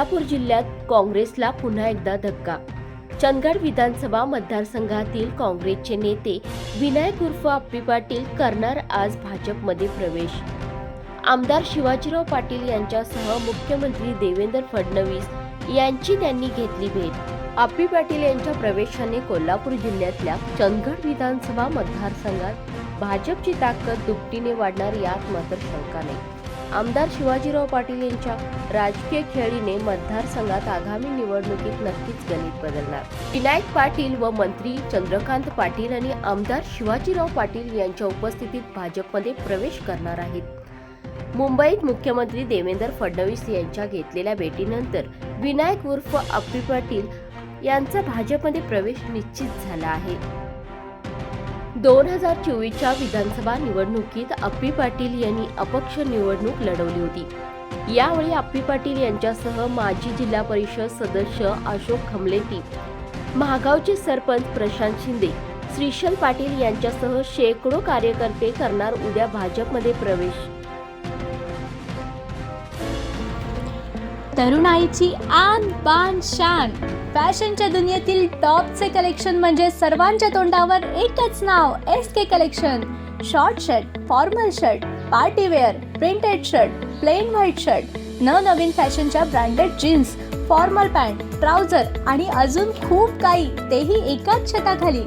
कोल्हापूर जिल्ह्यात काँग्रेसला पुन्हा एकदा धक्का. चंदगड विधानसभा मतदारसंघातील काँग्रेसचे नेते विनायक उर्फ आप्पी पाटील करणार आज भाजपमध्ये प्रवेश. आमदार शिवाजीराव पाटील यांच्यासह मुख्यमंत्री देवेंद्र फडणवीस यांची त्यांनी घेतली भेट. आप्पी पाटील यांच्या प्रवेशाने कोल्हापूर जिल्ह्यातल्या चंदगड विधानसभा मतदारसंघात भाजपची ताकद दुपटीने वाढणार यात मात्र शंका नाही. आमदार शिवाजीराव पाटील यांच्या राजकीय खेळीने मतदारसंघात आगामी निवडणुकीत नक्कीच गणित बदलणार. विनायक पाटील व मंत्री चंद्रकांत पाटील आणि आमदार शिवाजीराव पाटील यांच्या उपस्थितीत भाजपमध्ये प्रवेश करणार आहेत. मुंबईत मुख्यमंत्री देवेंद्र फडणवीस यांच्या घेतलेल्या भेटीनंतर विनायक उर्फ अप्पी पाटील यांचा भाजपमध्ये प्रवेश निश्चित झाला आहे. दोन हजार चोवीसच्या विधानसभा निवडणुकीत अप्पी पाटील यांनी अपक्ष निवडणूक लढवली होती. यावेळी अप्पी पाटील यांच्यासह माजी जिल्हा परिषद सदस्य अशोक खमलेती महागावचे सरपंच प्रशांत शिंदे श्रीशल पाटील यांच्यासह शेकडो कार्यकर्ते करणार उद्या भाजपमध्ये प्रवेश. तरुणाईची आन बान शान. फॅशनच्या दुनियेतील टॉपचे कलेक्शन म्हणजे सर्वांच्या तोंडावर एकच नाव S K collection. Short shirt formal shirt party wear printed shirt plain white shirt. नवनवीन फॅशनच्या branded jeans formal pant trouser आणि अजून खूप काही तेही एकाच छताखाली.